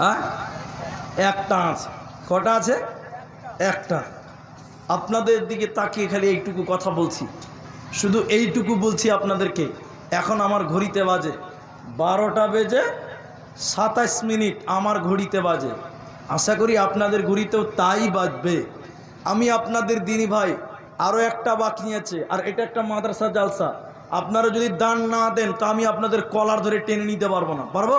হ্যাঁ একটা আছে। কটা আছে? একটা। আপনাদের দিকে তাকিয়ে খালি এইটুকু কথা বলছি। শুধু এইটুকু বলছি আপনাদেরকে। এখন আমার ঘড়িতে বাজে বারোটা বেজে সাতাশ মিনিট। আমার ঘড়িতে বাজে। আশা করি আপনাদের ঘড়িতেও তাই বাজবে। আমি আপনাদের দিনী ভাই আরও একটা বাকি আছে। আর এটা একটা মাদ্রাসা জালসা। আপনারা যদি দান না দেন, তো আমি আপনাদের কলার ধরে টেনে নিতে পারব না। পারব?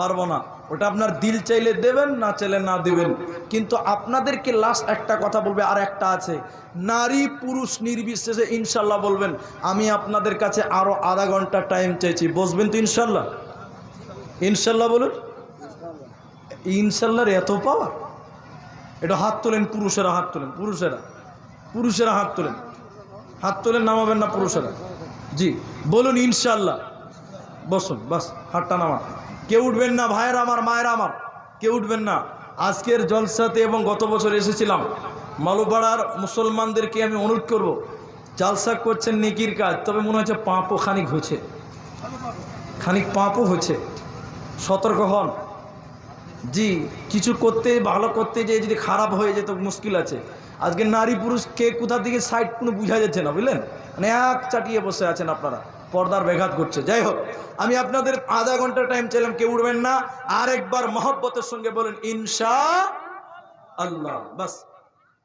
পারব না। ওটা আপনার দিল চাইলে দেবেন, না চাইলে না দেবেন। কিন্তু আপনাদেরকে লাস্ট একটা কথা বলবে, আর একটা আছে। নারী পুরুষ নির্বিশেষে ইনশাল্লাহ বলবেন, আমি আপনাদের কাছে আরও আধা ঘণ্টা টাইম চাইছি। বসবেন তো ইনশাল্লাহ? ইনশাল্লাহ বলুন। ইনশাল্লাহর এত পাওয়ার এটা হাত তোলেন, পুরুষেরা হাত তোলেন, পুরুষেরা। পুরুষেরা হাত তোলেন। হাত তোলেন, নামাবেন না পুরুষেরা। জি, বলুন ইনশাল্লাহ। বসুন, বাস, হাতটা নামা কেউ উঠবেন না, ভাইয়ের আমার, মায়ের আমার, কেউ উঠবেন না। আজকের জলসাতে এবং গত বছর এসেছিলাম। মালুপাড়ার মুসলমানদেরকে আমি অনুরোধ করব, জালসা করছেন নেকির কাজ, তবে মনে হচ্ছে পাঁপও খানিক হয়েছে। খানিক পাঁপও হচ্ছে সতর্ক হন। জি, কিছু করতে, ভালো করতে যে যদি খারাপ হয়ে যেত, মুশকিল আছে। আজকে নারী পুরুষ কে কোথা থেকে সাইড কোনো বোঝা যাচ্ছে না, বুঝলেন? মানে এক চাটিয়ে বসে আছেন আপনারা। পর্দার ব্যাঘাত করছে যাই হোক, আমি আপনাদের আধা ঘণ্টা টাইম চাইলাম, কেউ উঠবেন না। আরেকবার মহব্বতের সঙ্গে বলেন, ইনশা আল্লাহ। বাস,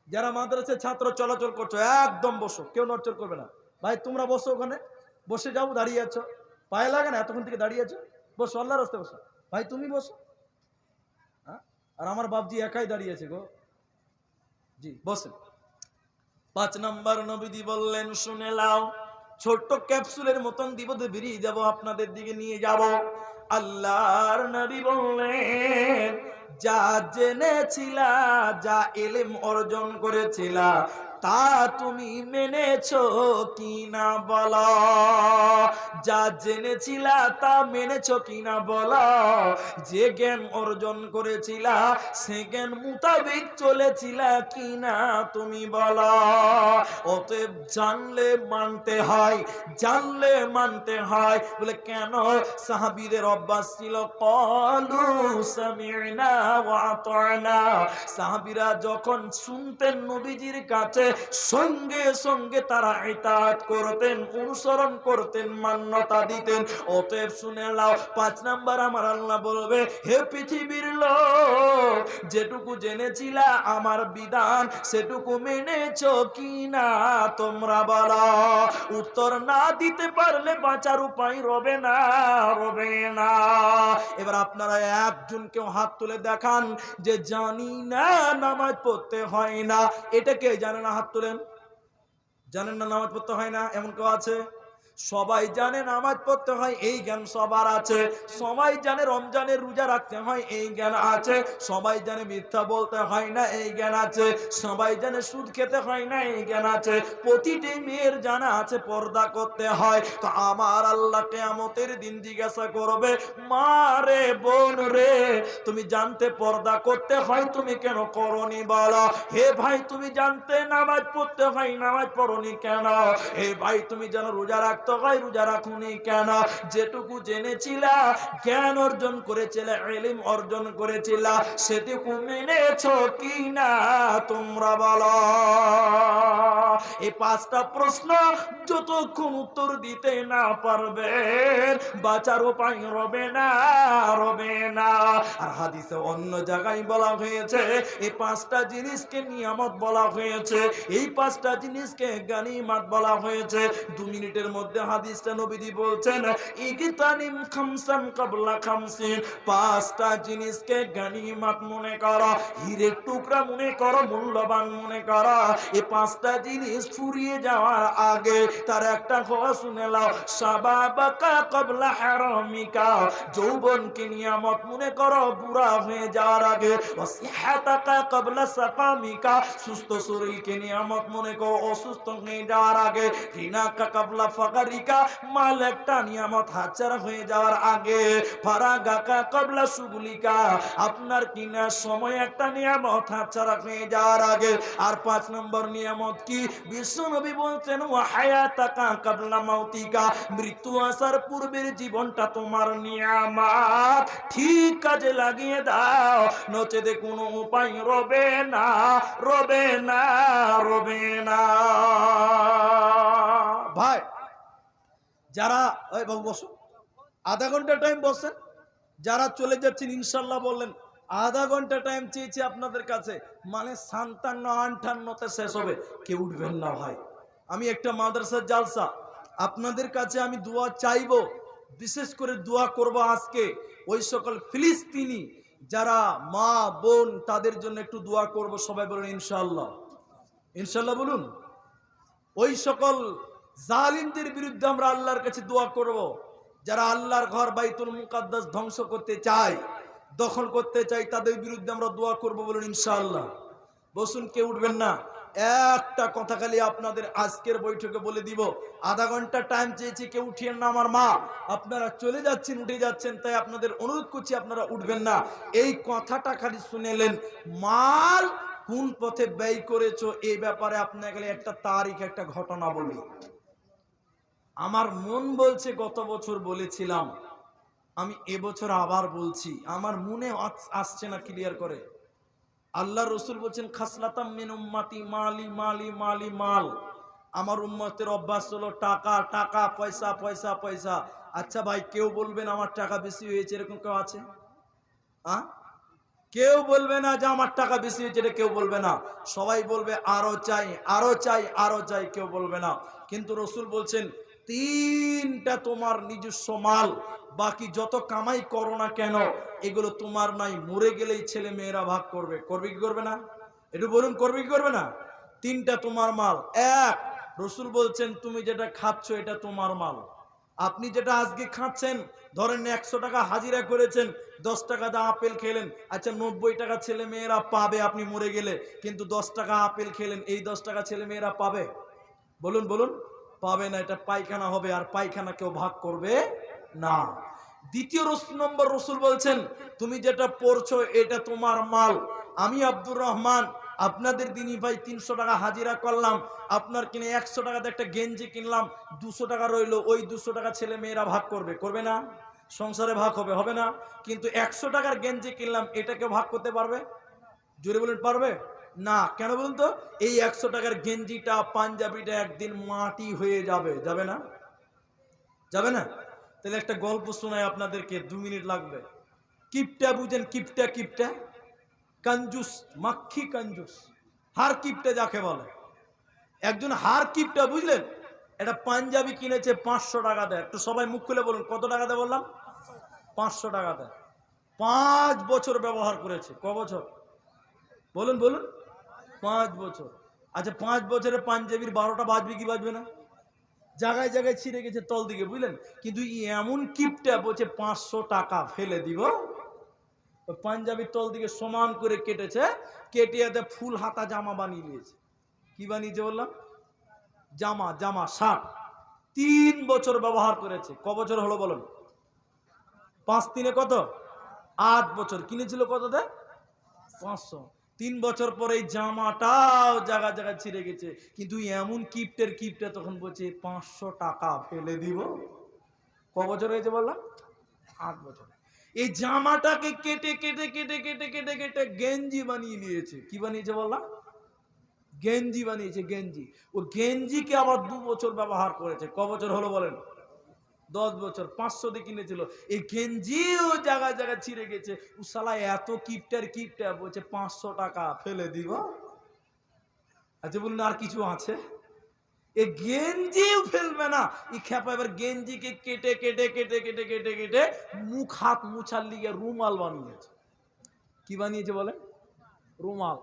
যারা মাদ্রাসে ছাত্র চলাচল করছ, একদম বসো, কেউ নড়চড় করবে না। ভাই, তোমরা বসো ওখানে, বসে যাও, দাঁড়িয়ে আছো। পায়ে লাগে না, এতক্ষণ থেকে দাঁড়িয়ে আছো? বসো আল্লাহ রাস্তায় বসো। ভাই, তুমি বসো। হ্যাঁ? আর আমার বাপজি একাই দাঁড়িয়ে আছে গো। জি, বসেন। পাঁচ নম্বর নবীদি বললেন, শুনে লাও। ছোট্ট ক্যাপসুলের মতন দিব বেরিয়ে যাব আপনাদের দিকে নিয়ে যাব। আল্লাহর নবী বললেন, যা জেনেছিলা, যা এলেম অর্জন করেছিলা তা তুমি মেনেছো কি না বলো। যা জেনেছিলা তা মেনেছো কি না বলো। যে জ্ঞান অর্জন করেছিলা, সে জ্ঞান মোতাবেক চলেছিলা কি না তুমি বলো। অতএব জানলে মানতে হয়, জানলে মানতে হয়। বলে, কেন সাহাবীদের অভ্যাস ছিল? কলু সামি'না ওয়া সাহাবীরা যখন শুনতেন নবীজির কাছে সঙ্গে সঙ্গে তারা ইতাত করতেন, অনুসরণ করতেন, মান্যতা দিতেন। অতএব শুনে নাও, পাঁচ নাম্বার আমার আল্লাহ বলবে, হে পৃথিবীর লোক, যেটুকু জেনেছিলা আমার বিধান, সেটুকু মেনেছো কি না তোমরা বলো? উত্তর না দিতে পারলে বাঁচার উপায় রবে না রবে না। এবার আপনারা একজন কেউ হাত তুলে দেখান যে জানি না, নামাজ পড়তে হয় না। এটাকে জানে না তোলেন। জানেন না নামাজ পড়তে হয় না এমন কেউ আছে? সবাই জানে নামাজ পড়তে হয়, এই জ্ঞান সবার আছে। সবাই জানে রমজানের রোজা রাখতে হয়, এই জ্ঞান আছে। সবাই জানে মিথ্যা বলতে হয় না, এই জ্ঞান আছে। সবাই জানে সুদ খেতে হয় না, এই জ্ঞান আছে। প্রতিটি মেয়ের জানা আছে, পর্দা করতে হয়। তো আমার আল্লাহ কেয়ামতের দিন জিজ্ঞাসা করবে, মা রে, বোন রে, তুমি জানতে পর্দা করতে হয়, তুমি কেন করনি বলো? হে ভাই, তুমি জানতে নামাজ পড়তে হয়, নামাজ পড়নি কেন? হে ভাই, তুমি যেন রোজা রাখতে রোজা রাখুনি কেন? যেটুকু জেনেছিলা, জ্ঞান অর্জন করেছিলে এলিম অর্জন করেছিলা, সেটুকু মেনেছো কি না তোমরা বলো। এই পাঁচটা প্রশ্ন যতক্ষণ উত্তর দিতে না পারবে, বাঁচার উপায় রবে না রবে না। আর হাদিসে অন্য জায়গায় বলা হয়েছে, এই পাঁচটা জিনিসকে নিয়ামত বলা হয়েছে, এই পাঁচটা জিনিসকে গানিমাত বলা হয়েছে। দু মিনিটের মধ্যে হাদিসটা নবীজি বলছেন, ইগতানিম খামসান কাবলা খামসিন পাঁচটা জিনিসকে গানিমাত মনে করো, হীরের টুকরা মনে করো, মূল্যবান মনে করো। এই পাঁচটা জিনিস ফুরিয়ে যাওয়ার আগে তার একটা কথা শুনে লাও সাবাবাকা কবলা হারামিকা যৌবনকে নিয়ামত মনে করো, বুড়া হয়ে যাওয়ার আগে, ওয়াসিহাতাকা কবলা সাকামিকা সুস্থ শরীরকে নিয়ামত মনে করো, অসুস্থ হয়ে যাওয়ার আগে হিনাকা কবলা ফাকারিকা মাল একটা নিয়ামত হাতছাড়া হয়ে যাওয়ার আগে ফারাগাকা কবলা সুগুলিকা, আপনার কিনা সময় একটা নিয়ামত হাতছাড়া হয়ে যাওয়ার আগে। আর পাঁচ নম্বর নিয়ামত কি? বিশ্ব নবী বলছেন ও হায়াতাকা কাবলা মাউতিকা, মৃত্যু আসার পূর্বের জীবনটা তোমার নিয়ামত। ঠিক কাজে কাজে লাগিয়ে দাও, নচেতে কোনো উপায় রবে না রবে না রবে না। ভাই যারা, ওই বাবু আধা ঘণ্টা টাইম বসেন। যারা চলে যাচ্ছেন, ইনশাল্লাহ বললেন, আধা ঘণ্টা টাইম চেয়েছি আপনাদের কাছে। মানে সান্তান্ন, আটান্নতে শেষ হবে। কেউ উঠবেন না ভাই। আমি একটা মাদ্রাসার জালসা। আপনাদের কাছে আমি দোয়া চাইব। বিশেষ করে দোয়া করব আজকে। ওই সকল ফিলিস্তিনি যারা মা, বোন, তাদের জন্য একটু দোয়া করব। সবাই বলুন, ইনশাল্লাহ। ইনশাল্লাহ বলুন। ওই সকল জালিমদের বিরুদ্ধে আমরা আল্লাহর কাছে দোয়া করব। যারা আল্লাহর ঘর বাইতুল মুকাদ্দাস ধ্বংস করতে চায়, দখল করতে চাই তাদের বিরুদ্ধে আমরা দোয়া করব বলুন ইনশাআল্লাহ। বসুন, কেউ উঠবেন না। একটা কথা খালি আপনাদের আজকের বৈঠকে বলে দিব। আধা ঘণ্টা টাইম চেয়েছি, কেউ উঠিয়েন না আমার মা। আপনারা চলে যাচ্ছেন, উঠে যাচ্ছেন, তাই আপনাদের অনুরোধ করছি আপনারা উঠবেন না। এই কথাটা খালি শুনেলেন মাল কোন পথে ব্যয় করেছ? এই ব্যাপারে আপনাকে একটা তারিখ, একটা ঘটনা বলি। আমার মন বলছে, গত বছর বলেছিলাম, আমি এবছর আবার বলছি। আমার মনে আস- আসছে না ক্লিয়ার করে। আল্লাহ রসুল বলছেন, খাসলাতাম মিন উম্মাতি মালি মালি মালি, মাল। আমার উম্মতের অভ্যাস হলো, টাকা টাকা, পয়সা পয়সা পয়সা। আচ্ছা ভাই, কেউ বলবেন আমার টাকা বেশি হয়েছে? এরকম কেউ আছে? হ্যাঁ কেউ বলবে না যে, আমার টাকা বেশি হয়েছে? এটা কেউ বলবে না। সবাই বলবে, আরও চাই আরও চাই আরও চাই। কেউ বলবে না। কিন্তু রসুল বলছেন তিনটা তোমার নিজস্ব মাল, বাকি যত কামাই করো না কেন, এগুলো তোমার নাই। মরে গেলেই ছেলে মেয়েরা ভাগ করবে। করবে কি করবে না? একটু বলুন, করবে কি করবে না? তিনটা তোমার মাল। এক, রসুল বলছেন, তুমি যেটা খাচ্ছ, এটা তোমার মাল। আপনি যেটা আজকে খাচ্ছেন, ধরেন একশো টাকা হাজিরা করেছেন, দশ টাকা দা আপেল খেলেন আচ্ছা নব্বই টাকা ছেলে মেয়েরা পাবে আপনি মরে গেলে, কিন্তু দশ টাকা আপেল খেলেন, এই দশ টাকা ছেলে মেয়েরা পাবে? বলুন বলুন। পাবে না, এটা পায়খানা হবে আর পায়খানা কেউ ভাগ করবে না। দ্বিতীয় নম্বর রসুল বলছেন, তুমি যেটা পড়ছো এটা তোমার মাল। আমি আব্দুর রহমান, আপনাদের দিনই ভাই তিনশো টাকা হাজিরা করলাম, আপনার কিনে একশো টাকাতে একটা গেঞ্জি কিনলাম, দুশো টাকা রইল, ওই দুশো টাকা ছেলে মেয়েরা ভাগ করবে করবে না? সংসারে ভাগ হবে হবে না। কিন্তু একশো টাকার গেঞ্জি কিনলাম এটাকে ভাগ করতে পারবে? জোরে বলুন, পারবে? না, কেন বলুন তো? এই একশো টাকার গেঞ্জিটা, পাঞ্জাবিটা একদিন মাটি হয়ে যাবে যাবে না? যাবে না? তাহলে একটা গল্প শোনায় আপনাদেরকে, দু মিনিট লাগবে। কিপটা বুঝেন, কিপটা কিপটা? কঞ্জুস, মাক্ষি কঞ্জুস। হার কিপটা যাকে বলে। একজন হার কিপটা বুঝলেন? এটা পাঞ্জাবি কিনেছে, পাঁচশো টাকা দেয়। একটু সবাই মুখ খুলে বলুন, কত টাকা দেয় বললাম? পাঁচশো টাকা দেয়। পাঁচ বছর ব্যবহার করেছে, ক বছর? বলুন বলুন। পাঁচ বছর। আচ্ছা পাঁচ বছরে পাঞ্জাবির বারোটা বাজবে কি বাজবে না? জায়গায় জায়গায় ছিঁড়ে গেছে তল দিকে, বুঝলেন? কিন্তু এমন কিপটা বলছে পাঁচশো টাকা ফেলে দিব। পাঞ্জাবির তল দিকে সমান করে কেটেছে কেটে ফুল হাতা জামা বানিয়ে নিয়েছে। কি বানিয়েছে বললাম? জামা জামা, শার্ট। তিন বছর ব্যবহার করেছে। ক বছর হলো বলুন? পাঁচ তিনে কত? আট বছর। কিনেছিল কত দেয় পাঁচশো। তিন বছর পরে এই জামাটাও জায়গা জায়গায় ছিঁড়ে গেছে। কিন্তু এমন কিপ্টের কিপটে তখন বলছে, পাঁচশো টাকা ফেলে দিব। ক বছর হয়েছে বললাম? আট বছর। এই জামাটাকে কেটে কেটে কেটে কেটে কেটে কেটে গেঞ্জি বানিয়ে নিয়েছে। কি বানিয়েছে বললাম? গেঞ্জি বানিয়েছে, গেঞ্জি। ও গেঞ্জিকে আবার দু বছর ব্যবহার করেছে। ক বছর হলো বলেন? দশ বছর পাঁচশো দিয়ে কিনেছিল। এই গেঞ্জিও জায়গায় জায়গায় ছিঁড়ে গেছে। শালা এত কিপটার কিপটা বলছে পাঁচশো টাকা, ফেলে দিব। আচ্ছা বলুন, আর কিছু আছে? এ গেঞ্জিও ফেলবে না। এই খেপা এবার গেঞ্জিকে কেটে কেটে কেটে কেটে কেটে কেটে মুখ, হাত মুছার লিগে রুমাল বানিয়েছে। কি বানিয়েছে বলেন রুমাল।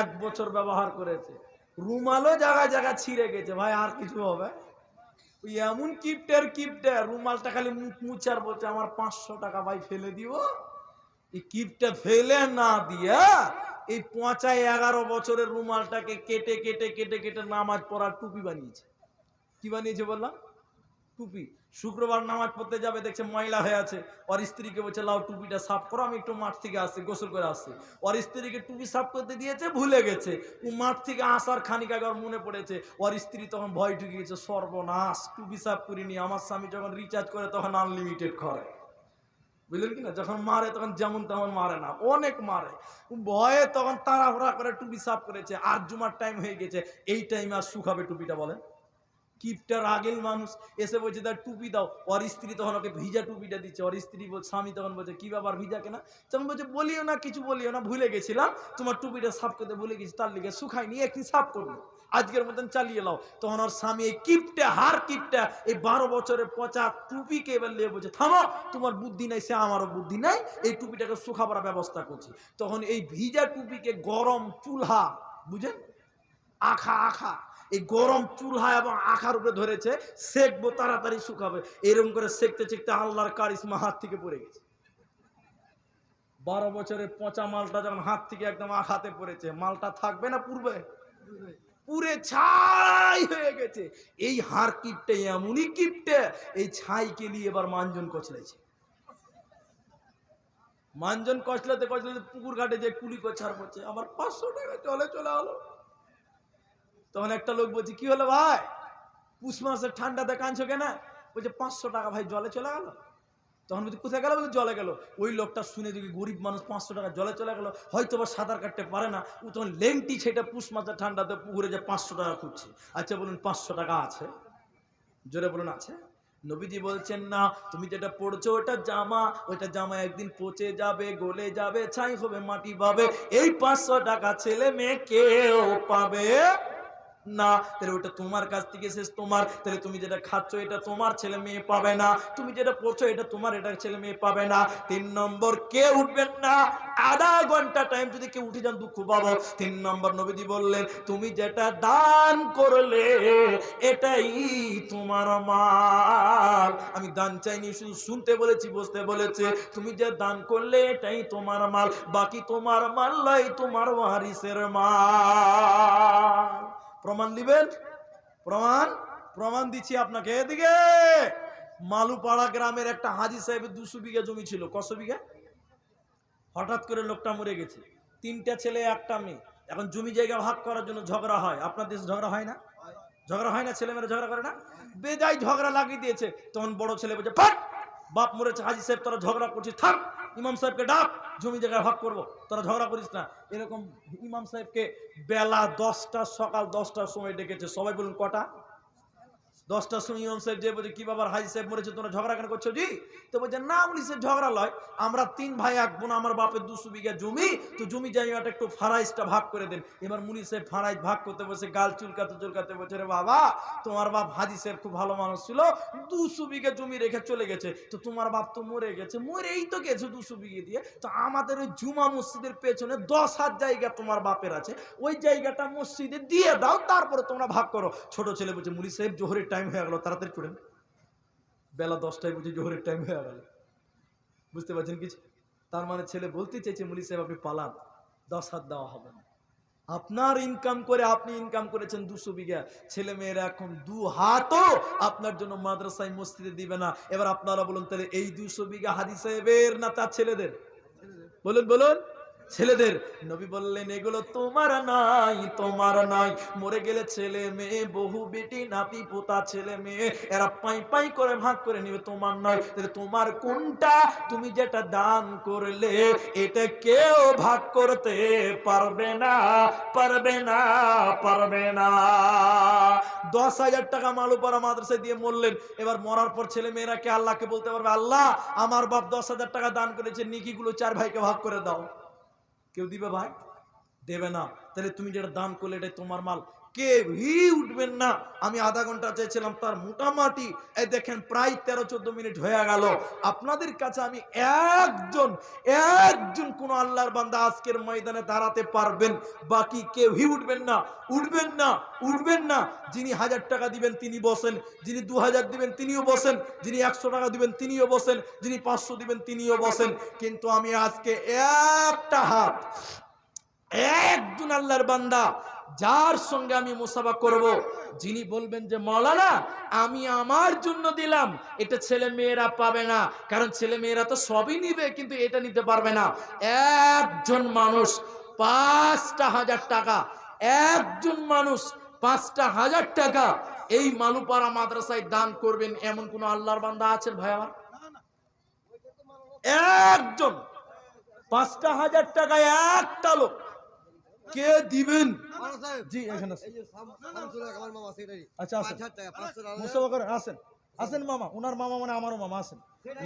এক বছর ব্যবহার করেছে। রুমালও জায়গায় জায়গায় ছিঁড়ে গেছে। ভাই, আর কিছু হবে? এমন কিপটার কিপটা রুমালটা খালি মুখ মুচার বলছে আমার পাঁচশো টাকা ভাই ফেলে দিব। এই কিপটা ফেলে না দিয়া এই পঁচায় এগারো বছরের রুমালটাকে কেটে কেটে কেটে কেটে নামাজ পড়ার টুপি বানিয়েছে। কি বানিয়েছে বললাম? টুপি। শুক্রবার নামাজ পড়তে যাবে, দেখছে ময়লা হয়ে আছে। ওর স্ত্রীকে বলছে, লাও, টুপিটা সাফ করো, আমি একটু মাঠ থেকে আসছি, গোসল করে আসছি। ওর স্ত্রীকে টুপি সাফ করতে দিয়েছে, ভুলে গেছে। ও মাঠ থেকে আসার খানিক আগে মনে পড়েছে। ওর স্ত্রী তখন ভয় ঢুকে গেছে, সর্বনাশ, টুপি সাফ করিনি। আমার স্বামী যখন রিচার্জ করে, তখন আনলিমিটেড করে। বুঝলেন কি না? যখন মারে, তখন যেমন তেমন মারে না, অনেক মারে। ভয়ে তখন তাড়াহুড়া করে টুপি সাফ করেছে। আর জুমার টাইম হয়ে গেছে। এই টাইমে আর শুকাবে টুপিটা বলেন? কিপটার আগের মানুষ এসে বলছে তার টুপি দাও। ওর স্ত্রী তখন ওকে ভিজা টুপিটা দিচ্ছে। ওর স্ত্রী স্বামী তখন বলছে, কি ব্যাপার, ভিজা কেনা? তখন বলছে, বলিও না, কিছু বলিও না, ভুলে গেছিলাম। তোমার টুপিটা সাফ করতে ভুলে গেছি, তার লিগে শুকাইনি একটি সাফ করল আজকের মতন চালিয়ে লাও তখন ওর স্বামী এই কিপটা হার কিপটা, এই বারো বছরের পচা টুপিকে এবার নিয়ে বলছে, থামো, তোমার বুদ্ধি নাই, সে আমারও বুদ্ধি নাই, এই টুপিটাকে শুকাবার ব্যবস্থা করছি। তখন এই ভিজা টুপিকে গরম চুলহা, বুঝেন? আখা আখা। এই গরম চুলহা এবং আখার উপরে ধরেছে, সেকবো তাড়াতাড়ি শুকাবে। এরকম করে সেকতে সেকতে আল্লাহর কারিশমা হাত থেকে পড়ে গেছে। বারো বছরের পচা মালটা যখন হাত থেকে একদম আখাতে পড়েছে, মালটা থাকবে না পূর্বে পুরে ছাই হয়ে গেছে। এই হার কিপটে, এমনই কিপটে, এই ছাইকে নিয়ে এবার মানজন কচলেছে। মানজন কচলাতে কচলাতে পুকুর ঘাটে যে কুলি কছার করছে, আমার পাঁচশো টাকা চলে চলে হলো তখন একটা লোক বলছে, কি হলো ভাই? পুষ মাসের ঠান্ডাতে কাঁদছো কেন? বলছে, পাঁচশো টাকা ভাই জলে চলে গেল। তখন বলছি, কোথায় গেল? বলছে, জলে গেল। ওই লোকটা শুনে দেখি গরিব মানুষ পাঁচশো টাকা জলে চলে গেল। হয়তো বা সাঁতার কাটতে পারে না। ও তখন লেংটি সেটা পুষ মাসের ঠান্ডাতে পুকুরে যে পাঁচশো টাকা খুঁজছে। আচ্ছা বলুন, পাঁচশো টাকা আছে? জোরে বলুন, আছে? নবীজি বলছেন, না, তুমি যেটা পড়ছো ওটা জামা। ওইটা জামা একদিন পচে যাবে, গলে যাবে, ছাই হবে, মাটি পাবে। এই পাঁচশো টাকা ছেলে মেয়ে কেউ পাবে না, তাহলে ওটা তোমার কাছ থেকে শেষ, তোমার, তাহলে তুমি যেটা খাচ্ছ এটা তোমার ছেলে মেয়ে পাবে না, তুমি যেটা পড়ছো এটা তোমার, এটা ছেলে মেয়ে পাবে না। তিন নম্বর, কে উঠবেন না? আধা ঘণ্টা টাইম যদি কেউ উঠে যান দুঃখ পাবো। তিন নম্বর, নবীজি বললেন, তুমি যেটা দান করলে, এটাই তোমার মাল। আমি দান চাইনি, শুধু শুনতে বলেছি, বুঝতে বলেছে। তুমি যে দান করলে, এটাই তোমার মাল, বাকি তোমার মাল নয় তোমার ওয়ারিসের মাল। প্রমাণ দিবেন প্রমাণ? প্রমাণ দিচ্ছি আপনাকে। এদিকে মালুপাড়া গ্রামের একটা হাজি সাহেবের দুশো বিঘা জমি ছিল। কশো বিঘা? হঠাৎ করে লোকটা মরে গেছে। তিনটা ছেলে, একটা মেয়ে। এখন জমি জায়গা ভাগ করার জন্য ঝগড়া হয়। আপনার দেশে ঝগড়া হয় না? ঝগড়া হয় না? ছেলে মেয়েরা ঝগড়া করে না? বেজায় ঝগড়া লাগিয়ে দিয়েছে। তখন বড় ছেলে বলছে, ফাট! বাপ মরেছে, হাজি সাহেব, তোরা ঝগড়া করছিস থাক ইমাম সাহেবকে ডাক, জমি জায়গায় ভাগ করব, তোরা ঝগড়া করিস না। এরকম ইমাম সাহেবকে বেলা দশটা, সকাল দশটার সময় ডেকেছে। সবাই বলুন কটা? দশটার সময় ইমাম সাহেব যে বলছে কি বাবার হাজি সাহেব মরেছে, তোমরা ঝগড়া কেন করছ? জি, তো বলছে, না উনি সে ঝগড়া লয়। আমরা তিন ভাই, এক বোন, আমার বাপের দুশো বিঘা জমি, তো জমি জায়গাটা একটু ফারাইজটা ভাগ করে দেন। এবার মুনি সাহেব ফারাইজ ভাগ করতে বসে গাল চুলকাতে চুলকাতে বলছে, রে বাবা, তোমার বাপ হাজি সাহেব খুব ভালো মানুষ ছিল, দুশো বিঘা জমি রেখে চলে গেছে, তো তোমার বাপ তো মরে গেছে, মরেই তো গেছে দুশো বিঘে দিয়ে, তো আমাদের ওই জুমা মসজিদের পেছনে দশ হাত জায়গা তোমার বাপের আছে, ওই জায়গাটা মসজিদে দিয়ে দাও, তারপরে তোমরা ভাগ করো। ছোট ছেলে বলছে, মুনি সাহেব, জোহরের টাইম হয়ে গেল, তাড়াতাড়ি চড়েন বেলা দশটায় বুঝে জোহরের টাইম হয়ে গেল। বুঝতে পারছেন কিছু? তার মানে ছেলে বলতে চাইছে, মুলি সাহেব, আপনি পালান। দশ হাত দেওয়া হবে না। আপনার ইনকাম করে আপনি ইনকাম করেছেন দুশো বিঘা। ছেলে মেয়েরা এখন দু হাতও আপনার জন্য মাদ্রাসায়, মসজিদে দিবে না। এবার আপনারা বলুন, তাহলে এই দুশো বিঘা হাদি সাহেবের না তার ছেলেদের? বলুন বলুন। ছেলেদের নবী বললেন, এগুলো তোমার নাই তোমার নাই। মরে গেলে ছেলে মেয়ে, বহু বেটি, নাতি, পোতা, ছেলে মেয়ে, এরা পাই পাই করে ভাগ করে নিবে, তোমার নয়। তাহলে তোমার কোনটা? তুমি যেটা দান করলে, এটা কেউ ভাগ করতে পারবে না পারবে না পারবে না। দশ হাজার টাকা মালুপাড়া মাদ্রাসায় দিয়ে মরলেন। এবার মরার পর ছেলে মেয়েরা কে আল্লাহকে বলতে পারবে? আল্লাহ, আমার বাপ দশ হাজার টাকা দান করেছে, নিকিগুলো চার ভাইকে ভাগ করে দাও। কেউ দিবে ভাই? দেবে না। তাহলে তুমি যেটা দান করলে এটা তোমার মাল। কেউই উঠবেন না। আমি আধা ঘণ্টা চেয়েছিলাম তার মোটামুটি এই দেখেন, প্রায় তেরো, চোদ্দ মিনিট হয়ে গেল। আপনাদের কাছে আমি একজন একজন কোন আল্লাহর বান্দা আজকের ময়দানে দাঁড়াতে পারবেন। বাকি কেউই উঠবেন না। উঠবেন না উঠবেন না। যিনি হাজার টাকা দিবেন, তিনি বসেন। যিনি দু হাজার দিবেন, তিনিও বসেন। যিনি একশো টাকা দিবেন, তিনিও বসেন। যিনি পাঁচশো দিবেন, তিনিও বসেন। কিন্তু আমি আজকে একটা হাত, একজন আল্লাহর বান্দা যার সঙ্গে আমি মুসাফা করব, যিনি বলবেন যে, মৌলানা, আমি আমার জন্য দিলাম। এটা ছেলে মেয়েরা পাবে না, কারণ ছেলে মেয়েরা তো সবই নিবে, কিন্তু এটা নিতে পারবে না। একজন মানুষ পাঁচটা হাজার টাকা, একজন মানুষ পাঁচটা হাজার টাকা এই মালুপাড়া মাদ্রাসায় দান করবেন এমন কোন আল্লাহর বান্দা আছেন ভাই আমার? একজন, পাঁচটা হাজার টাকায় একটা লোক কে দিবেন? জি এখানে। আচ্ছা। মুস্তফা করেন আসেন। আসেন মামা মামা মানে আমারও মামা আসেন।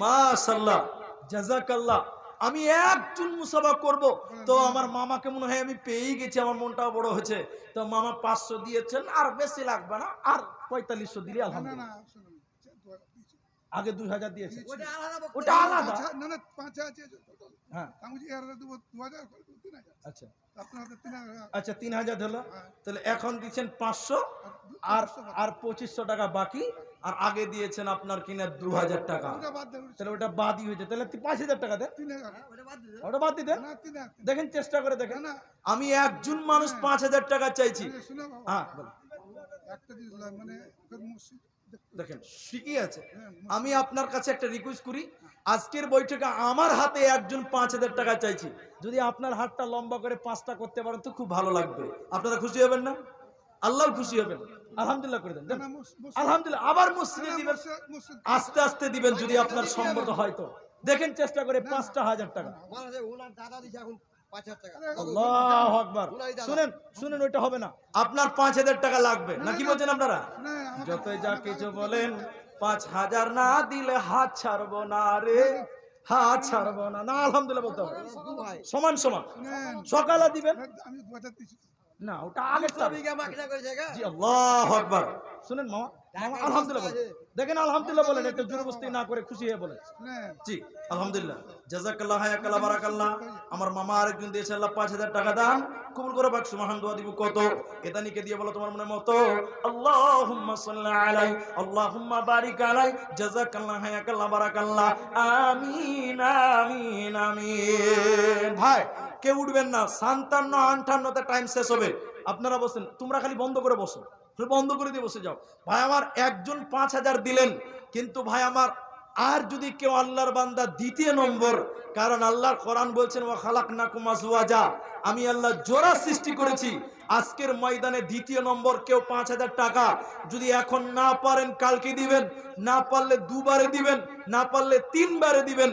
মাশাল্লাহ জাজাকাল্লাহ আমি একজন মুসাফা করব তো আমার মামাকে মনে হয় আমি পেয়েই গেছি আমার মনটাও বড় হয়েছে। তো মামা পাঁচশো দিয়েছেন আর বেশি লাগবে না আর পঁয়তাল্লিশশো দিলে আলহামদুলিল্লাহ। আগে দুই হাজার দিয়েছে। ওটা আলাদা না না পাঁচ total। হ্যাঁ। আমি বলছি দেবো দু হাজার তিন হাজার। আচ্ছা। আপনার তিন হাজার। আচ্ছা তিন হাজার হলো হ্যাঁ। তাহলে এখন দিচ্ছেন পাঁচশো আর আর পঁচিশশো টাকা বাকি। আর আগে দিয়েছেন আপনার কিনা দু হাজার টাকা। ওটা বাদ দেবেন তাহলে ওটা বাদই হয়েছে। তাহলে পাঁচ হাজার টাকা দেন। তিন হাজার। ওটা বাদ দিয়ে দাও। দিতেন? না দেখেন চেষ্টা করে দেখেন। না না। আমি একজন মানুষ পাঁচ হাজার টাকা চাইছি। হ্যাঁ একটা মানে দেখেন ঠিকই আছে। হ্যাঁ, আমি আপনার কাছে একটা রিকোয়েস্ট করি আজকের বৈঠকে আমার হাতে একজন পাঁচ হাজার টাকা চাইছি। যদি আপনার হাতটা লম্বা করে পাঁচটা করতে পারেন তো খুব ভালো লাগবে। আপনারা খুশি হবেন না? আল্লাহ খুশি হবেন। আলহামদুলিল্লাহ করে দেন। আলহামদুলিল্লাহ আবার মসজিদে দিবেন। আস্তে আস্তে দিবেন যদি আপনার সম্মত হয় তো। দেখেন চেষ্টা করে পাঁচটা হাজার টাকা। দাদা এখন। পাঁচ হাজার টাকা। আল্লাহ আকবার। উনাই দাদা। শুনেন শুনেন ওইটা হবে না। আপনার পাঁচ হাজার টাকা লাগবে। নাকি বলছেন আপনারা? যতই যা কিছু বলেন পাঁচ হাজার না দিলে হাত ছাড়বো না রে। হাত ছাড়বো না। না আলহামদুলিল্লাহ বলতে হবে। সমান সমান সকালে দিবেন? না ওটা আগে। জি আল্লাহ আকবার। শুনেন মামা। আলহামদুলিল্লাহ বলেন। দেখেন আলহামদুলিল্লাহ বলেন একটু জোরবস্তি না করে খুশি হয়ে বলেন। জি আলহামদুলিল্লাহ। জাজাকাল্লাহ হায়াকাল্লাহ বারাকাল্লাহ। আমার মামা আরেকজন দিয়েছে আল্লাহ পাঁচ হাজার টাকা দান। কবুল করে বাক্স মহান দোয়া দিব কত? এদানিকে দিয়ে বলো তোমার মনে মতো? আল্লাহুম্মা সাল্লি আলাই আল্লাহুম্মা বারিক আলাই। জাজাকাল্লাহ হায়াকাল্লাহ বারাকাল্লাহ। আমিন আমিন আমিন। ভাই কেউ উঠবেন না। সান্তান্ন আটান্নতে টাইম শেষ হবে। আপনারা বসেন তোমরা খালি বন্ধ করে বসো। বন্ধ করে দিয়ে বসে যাও। ভাই, আমার একজন পাঁচ হাজার দিলেন, কিন্তু ভাই, আমার আর যদি কেউ আল্লাহর বান্দা দ্বিতীয় নম্বর, কারণ আল্লাহর কোরআন বলছেন ও খালাক না কুমাজুয়াজা আমি আল্লাহ জোড়া সৃষ্টি করেছি। আজকের ময়দানে দ্বিতীয় নম্বর কেউ পাঁচ হাজার টাকা যদি এখন না পারেন, কালকে দিবেন, না পারলে দুবারে দিবেন, না পারলে তিনবারে দিবেন